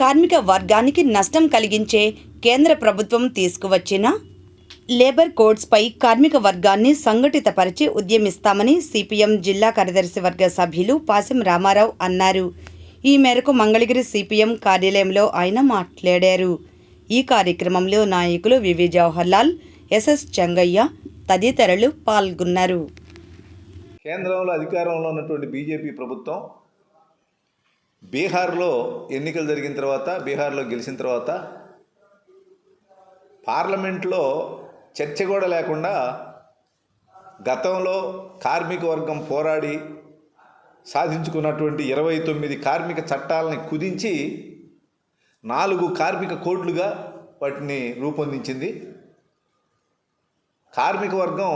కార్మిక వర్గానికి నష్టం కలిగించే కేంద్ర ప్రభుత్వం తీసుకువచ్చిన లేబర్ కోడ్స్పై కార్మిక వర్గాన్ని సంఘటితపరిచి ఉద్యమిస్తామని సిపిఎం జిల్లా కార్యదర్శి వర్గ సభ్యులు పాసిం రామారావు అన్నారు. ఈ మేరకు మంగళగిరి సిపిఎం కార్యాలయంలో ఆయన మాట్లాడారు. ఈ కార్యక్రమంలో నాయకులు వివి జవహర్లాల్ ఎస్ఎస్ చెంగయ్య తదితరులు పాల్గొన్నారు. కేంద్రంలో అధికారంలో ఉన్నటువంటి బీజేపీ ప్రభుత్వం బీహార్లో ఎన్నికలు జరిగిన తర్వాత బీహార్లో గెలిచిన తర్వాత పార్లమెంట్లో చర్చ కూడా లేకుండా గతంలో కార్మిక వర్గం పోరాడి సాధించుకున్నటువంటి ఇరవై తొమ్మిది కార్మిక చట్టాలని కుదించి నాలుగు కార్మిక కోడ్లుగా వాటిని రూపొందించింది. కార్మిక వర్గం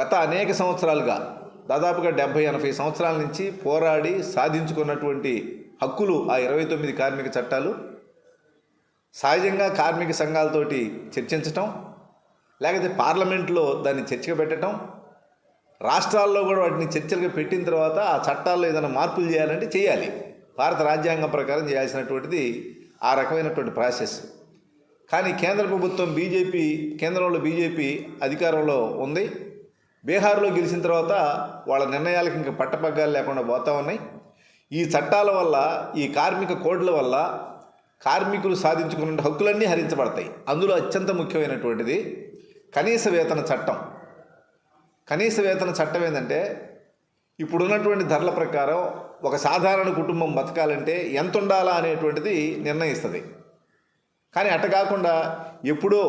గత అనేక సంవత్సరాలుగా దాదాపుగా డెబ్భై ఎనభై సంవత్సరాల నుంచి పోరాడి సాధించుకున్నటువంటి హక్కులు ఆ ఇరవై తొమ్మిది కార్మిక చట్టాలు. సహజంగా కార్మిక సంఘాలతోటి చర్చించటం లేకపోతే పార్లమెంట్లో దాన్ని చర్చగా పెట్టడం రాష్ట్రాల్లో కూడా వాటిని చర్చలుగా పెట్టిన తర్వాత ఆ చట్టాల్లో ఏదైనా మార్పులు చేయాలంటే చేయాలి. భారత రాజ్యాంగం ప్రకారం చేయాల్సినటువంటిది ఆ రకమైనటువంటి ప్రాసెస్. కానీ కేంద్ర ప్రభుత్వం బీజేపీ కేంద్రంలో బీజేపీ అధికారంలో ఉంది. బీహార్లో గెలిచిన తర్వాత వాళ్ళ నిర్ణయాలకు ఇంకా పట్టపగ్గాలు లేకుండా పోతా ఉన్నాయి. ఈ చట్టాల వల్ల ఈ కార్మిక కోడ్ల వల్ల కార్మికులు సాధించుకున్న హక్కులన్నీ హరించబడతాయి. అందులో అత్యంత ముఖ్యమైనటువంటిది కనీస వేతన చట్టం. కనీస వేతన చట్టం ఏంటంటే ఇప్పుడున్నటువంటి ధరల ప్రకారం ఒక సాధారణ కుటుంబం బతకాలంటే ఎంత ఉండాలా అనేటువంటిది నిర్ణయిస్తుంది. కానీ అట్ట కాకుండా ఎప్పుడో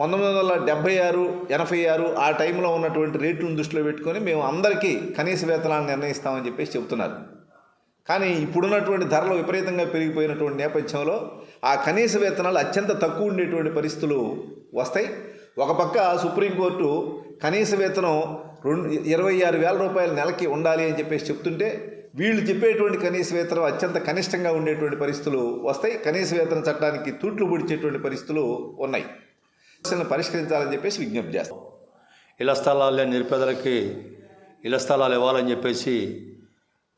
పంతొమ్మిది వందల డెబ్భై ఆరు ఎనభై ఆరు ఆ టైంలో ఉన్నటువంటి రేట్లను దృష్టిలో పెట్టుకొని మేము అందరికీ కనీస వేతనాన్ని నిర్ణయిస్తామని చెప్పేసి చెబుతున్నారు. కానీ ఇప్పుడున్నటువంటి ధరలు విపరీతంగా పెరిగిపోయినటువంటి నేపథ్యంలో ఆ కనీస వేతనాలు అత్యంత తక్కువ ఉండేటువంటి పరిస్థితులు వస్తాయి. ఒక పక్క సుప్రీంకోర్టు కనీస వేతనం రెండు ఇరవై ఆరు వేల రూపాయల నెలకి ఉండాలి అని చెప్పేసి చెప్తుంటే వీళ్ళు చెప్పేటువంటి కనీస వేతనం అత్యంత కనిష్టంగా ఉండేటువంటి పరిస్థితులు వస్తాయి. కనీస వేతన చట్టానికి తూట్లు పొడిచేటువంటి పరిస్థితులు ఉన్నాయి. సమస్యలను పరిష్కరించాలని చెప్పేసి విజ్ఞప్తి చేస్తాం. ఇళ్ళ స్థలాలు లేని నిరుపేదలకి ఇళ్ళ స్థలాలు ఇవ్వాలని చెప్పేసి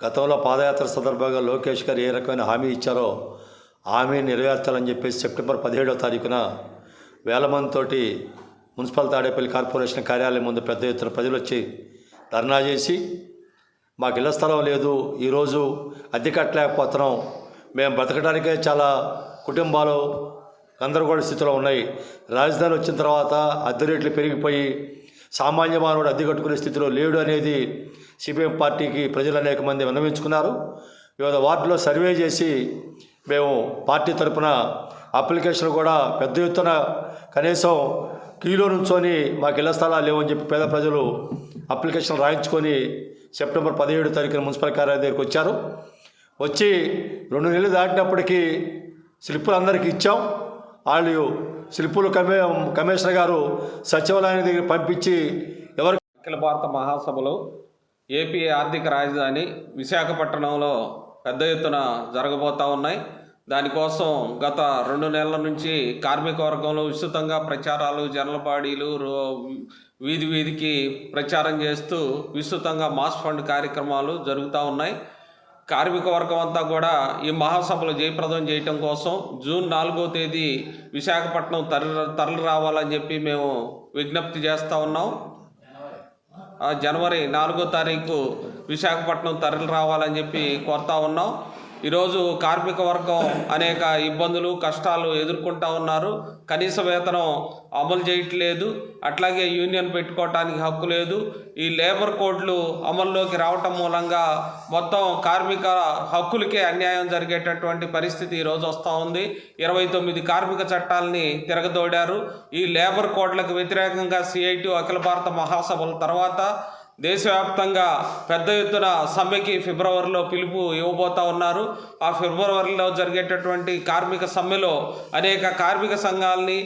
గతంలో పాదయాత్ర సందర్భంగా లోకేష్ గారు ఏ రకమైన హామీ ఇచ్చారో హామీ నెరవేర్చాలని చెప్పేసి సెప్టెంబర్ పదిహేడవ తారీఖున వేల మందితోటి మున్సిపల్ తాడేపల్లి కార్పొరేషన్ కార్యాలయం ముందు పెద్ద ఎత్తున ప్రజలు వచ్చి ధర్నా చేసి మాకు ఇళ్ళ స్థలం లేదు ఈరోజు అద్దె కట్టలేకపోతున్నాం. మేము బ్రతకడానికే చాలా కుటుంబాలు గందరగోళ స్థితిలో ఉన్నాయి. రాజధాని వచ్చిన తర్వాత అద్దె రేట్లు పెరిగిపోయి సామాన్య మానవుడు అద్దె కట్టుకునే స్థితిలో లేడు అనేది సిపిఎం పార్టీకి ప్రజలు అనేక మంది విన్నవించుకున్నారు. వివిధ వార్డులో సర్వే చేసి మేము పార్టీ తరపున అప్లికేషన్లు కూడా పెద్ద ఎత్తున కనీసం కీలో నుంచొని మాకు ఇళ్ళ స్థలాలు లేవని చెప్పి పేద ప్రజలు అప్లికేషన్ రాయించుకొని సెప్టెంబర్ పదిహేడు తారీఖున మున్సిపల్ కార్యాలయం దగ్గరికి వచ్చారు. వచ్చి రెండు నెలలు దాటినప్పటికీ స్లిప్పులు అందరికీ ఇచ్చాం. వాళ్ళు శిల్పులు కమే కమిషనర్ గారు సచివాలయం దగ్గర పంపించి ఎవరు అఖిల భారత మహాసభలు ఏపీ ఆర్థిక రాజధాని విశాఖపట్నంలో పెద్ద ఎత్తున జరగబోతూ ఉన్నాయి. దానికోసం గత రెండు నెలల నుంచి కార్మిక వర్గంలో విస్తృతంగా ప్రచారాలు జనలపాడీలు రో- వీధి వీధికి ప్రచారం చేస్తూ విస్తృతంగా మాస్ ఫండ్ కార్యక్రమాలు జరుగుతూ ఉన్నాయి. కార్మిక వర్గం అంతా కూడా ఈ మహాసభలు జయప్రదం చేయటం కోసం జూన్ నాలుగో తేదీ విశాఖపట్నం తరలి తరలి రావాలని చెప్పి మేము విజ్ఞప్తి చేస్తూ ఉన్నాం. జనవరి నాలుగో తారీఖు విశాఖపట్నం తరలి రావాలని చెప్పి కోరుతా ఉన్నాం. ఈరోజు కార్మిక వర్గం అనేక ఇబ్బందులు కష్టాలు ఎదుర్కొంటూ ఉన్నారు. కనీస వేతనం అమలు చేయట్లేదు. అట్లాగే యూనియన్ పెట్టుకోవటానికి హక్కు లేదు. ఈ లేబర్ కోడ్లు అమల్లోకి రావటం మూలంగా మొత్తం కార్మిక హక్కులకే అన్యాయం జరిగేటటువంటి పరిస్థితి ఈరోజు వస్తూ ఉంది. ఇరవై తొమ్మిది కార్మిక చట్టాలని తిరగదోడారు. ఈ లేబర్ కోడ్లకు వ్యతిరేకంగా సిఐటి అఖిల భారత మహాసభల తర్వాత దేశవ్యాప్తంగా పెద్ద ఎత్తున సమ్మెకి ఫిబ్రవరిలో పిలుపు ఇవ్వబోతా ఉన్నారు. ఆ ఫిబ్రవరిలో జరిగేటటువంటి కార్మిక సమ్మెలో అనేక కార్మిక సంఘాలని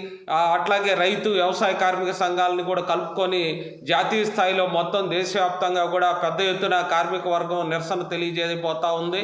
అట్లాగే రైతు వ్యవసాయ కార్మిక సంఘాలని కూడా కలుపుకొని జాతీయ స్థాయిలో మొత్తం దేశవ్యాప్తంగా కూడా పెద్ద ఎత్తున కార్మిక వర్గం నిరసన తెలియజేయబోతా ఉంది.